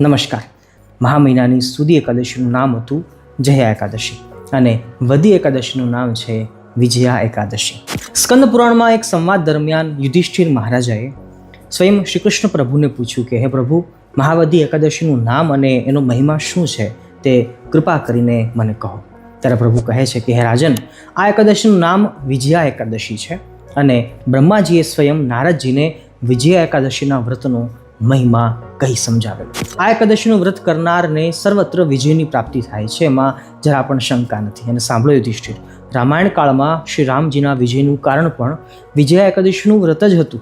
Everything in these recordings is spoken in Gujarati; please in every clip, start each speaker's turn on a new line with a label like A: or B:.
A: નમસ્કાર. મહા મહિનાની સુદી એકાદશીનું નામ હતું જયા એકાદશી અને વધી એકાદશીનું નામ છે વિજયા એકાદશી. સ્કંદ પુરાણમાં એક સંવાદ દરમિયાન યુધિષ્ઠિર મહારાજાએ સ્વયં શ્રી કૃષ્ણ પ્રભુને પૂછ્યું કે, હે પ્રભુ મહાવધી એકાદશીનું નામ અને એનો મહિમા શું છે? તે કૃપા કરીને મને કહો. ત્યારે પ્રભુ કહે છે કે, હે રાજન, આ એકાદશીનું નામ વિજયા એકાદશી છે અને બ્રહ્માજીએ સ્વયં નારદજીને વિજયા એકાદશીના વ્રતનો મહિમા કહી સમજાવેલો. આ એકાદશીનું વ્રત કરનારને સર્વત્ર વિજયની પ્રાપ્તિ થાય છે, એમાં જરા પણ શંકા નથી. અને સાંભળો યુધિષ્ઠિર, રામાયણ કાળમાં શ્રી રામજીના વિજયનું કારણ પણ વિજયા એકાદશીનું વ્રત જ હતું.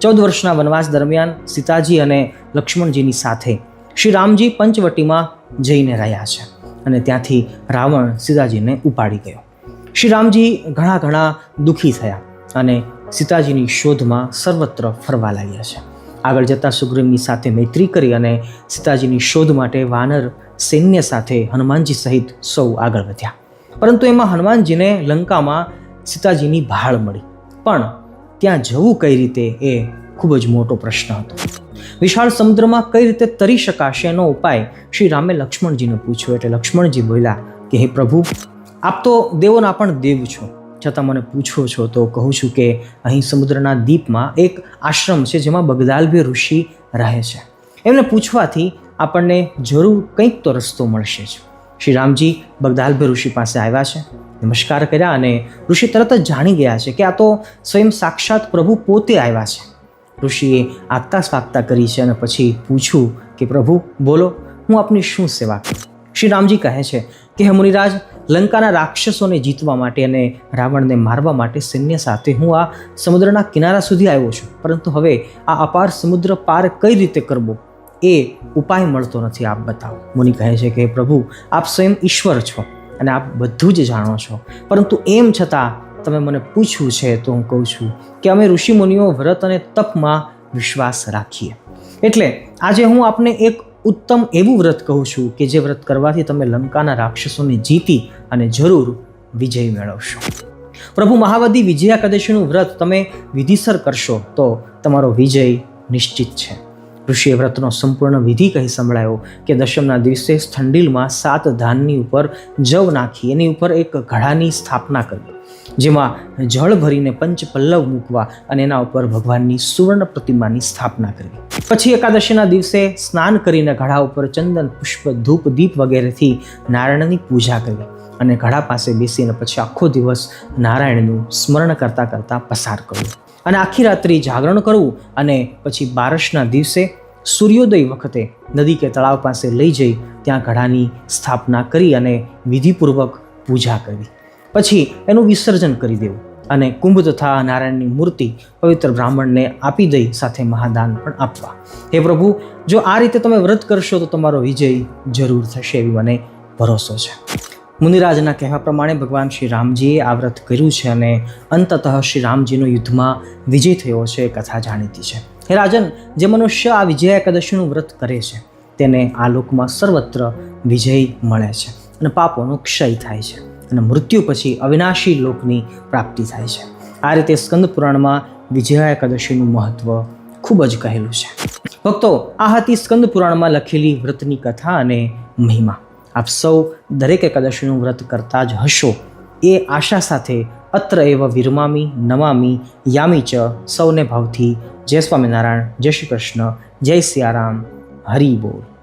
A: ચૌદ વર્ષના વનવાસ દરમિયાન સીતાજી અને લક્ષ્મણજીની સાથે શ્રી રામજી પંચવટીમાં જઈને રહ્યા છે અને ત્યાંથી રાવણ સીતાજીને ઉપાડી ગયો. શ્રી રામજી ઘણા ઘણા દુઃખી થયા અને સીતાજીની શોધમાં સર્વત્ર ફરવા લાગ્યા છે. આગળ જતાં સુગ્રીવની સાથે મૈત્રી કરી અને સીતાજીની શોધ માટે વાનર સૈન્ય સાથે હનુમાનજી સહિત સૌ આગળ વધ્યા. પરંતુ એમાં હનુમાનજીને લંકામાં સીતાજીની ભાળ મળી. પણ ત્યાં જવું કઈ રીતે એ ખૂબ જ મોટો પ્રશ્ન હતો. વિશાળ સમુદ્રમાં કઈ રીતે તરી શકાશે એનો ઉપાય શ્રી રામે લક્ષ્મણજીને પૂછ્યો. એટલે લક્ષ્મણજી બોલ્યા કે, હે પ્રભુ, આપ તો દેવોના પણ દેવ છો. છતાં મને પૂછો છો તો કહું છું કે અહીં સમુદ્રના દ્વીપમાં એક આશ્રમ છે જેમાં બગદાલભી ઋષિ રહે છે. એમને પૂછવાથી આપણને જરૂર કંઈક તો રસ્તો મળશે જ. શ્રી રામજી બગદાલભી ઋષિ પાસે આવ્યા છે, નમસ્કાર કર્યા અને ઋષિ તરત જ જાણી ગયા છે કે આ તો સ્વયં સાક્ષાત પ્રભુ પોતે આવ્યા છે. ઋષિએ આગતા સ્વાગતા કરી છે અને પછી પૂછ્યું કે પ્રભુ, બોલો, હું આપની શું સેવા કરું? શ્રી રામજી કહે છે કે, હે મુનિરાજ લંકાના રાક્ષસોને જીતવા માટે અને રાવણને મારવા માટે સૈન્ય સાથે હું આ સમુદ્રના કિનારા સુધી આવ્યો છું. પરંતુ હવે આ અપાર સમુદ્ર પાર કઈ રીતે કરવો? એ ઉપાય મળતો નથી, આપ બતાવો. મુનિ કહે છે કે, પ્રભુ, આપ સ્વયં ઈશ્વર છો અને આપ બધું જ જાણો છો. પરંતુ એમ છતાં તમે મને પૂછ્યું છે તો હું કહું છું કે અમે ઋષિ મુનિઓ વ્રત અને તપમાં વિશ્વાસ રાખીએ. એટલે આજે હું આપને એક ઉત્તમ એવું વ્રત કહું છું કે જે વ્રત કરવાથી તમે લંકાના રાક્ષસોને જીતી અને જરૂર વિજય મેળવશો. પ્રભુ મહાવદી વિજયા એકાદશીનું વ્રત તમે વિધિસર કરશો તો તમારો વિજય નિશ્ચિત છે. ઋષિએ વ્રતનો સંપૂર્ણ વિધિ કહી સંભળાયો કે દશમના દિવસે સ્થંડીલમાં સાત ધાનની ઉપર જવ નાખી, એની ઉપર એક ઘડાની સ્થાપના કરવી, જેમાં જળ ભરીને પંચ પલ્લવ મૂકવા અને એના ઉપર ભગવાનની સુવર્ણ પ્રતિમાની સ્થાપના કરવી. પછી એકાદશીના દિવસે સ્નાન કરીને ઘડા ઉપર ચંદન, પુષ્પ, ધૂપ, દીપ વગેરેથી નારાયણની પૂજા કરવી અને ઘડા પાસે બેસીને પછી આખો દિવસ નારાયણનું સ્મરણ કરતાં કરતાં પસાર કરવું અને આખી રાત્રિ જાગરણ કરવું અને પછી બારસના દિવસે સૂર્યોદય વખતે નદી કે તળાવ પાસે લઈ જઈ ત્યાં ઘડાની સ્થાપના કરી અને વિધિપૂર્વક પૂજા કરવી પછી એનું વિસર્જન કરી દેવું. અને કુંભ તથા નારાયણની મૂર્તિ પવિત્ર બ્રાહ્મણને આપી દઈ સાથે મહાદાન પણ આપવા. હે પ્રભુ, જો આ રીતે તમે વ્રત કરશો તો તમારો વિજય જરૂર થશે એવી મને ભરોસો છે. મુનિરાજના કહેવા પ્રમાણે ભગવાન શ્રી રામજીએ આ વ્રત કર્યું છે અને અંતતઃ શ્રી રામજીનો યુદ્ધમાં વિજય થયો છે એ કથા જાણીતી છે. હે રાજન, જે મનુષ્ય આ વિજય એકાદશીનું વ્રત કરે છે, તેને આ લોકમાં સર્વત્ર વિજય મળે છે અને પાપોનો ક્ષય થાય છે. અને મૃત્યુ પછી અવિનાશી લોકની પ્રાપ્તિ થાય છે. આ રીતે સ્કંદ પુરાણમાં વિજયા એકાદશીનું મહત્વ ખૂબ જ કહેલું છે. ભક્તો, આ હતી સ્કંદ પુરાણમાં લખેલી વ્રતની કથા અને મહિમા. આપ સૌ દરેક એકાદશીનું વ્રત કરતા જ હશો. એ આશા સાથે અત્ર એવ વિરમામી, નમામી, યામી ચ સૌને ભાવથી જય સ્વામિનારાયણ, જય શ્રી કૃષ્ણ, જય સિયારામ, હરિ બોલ.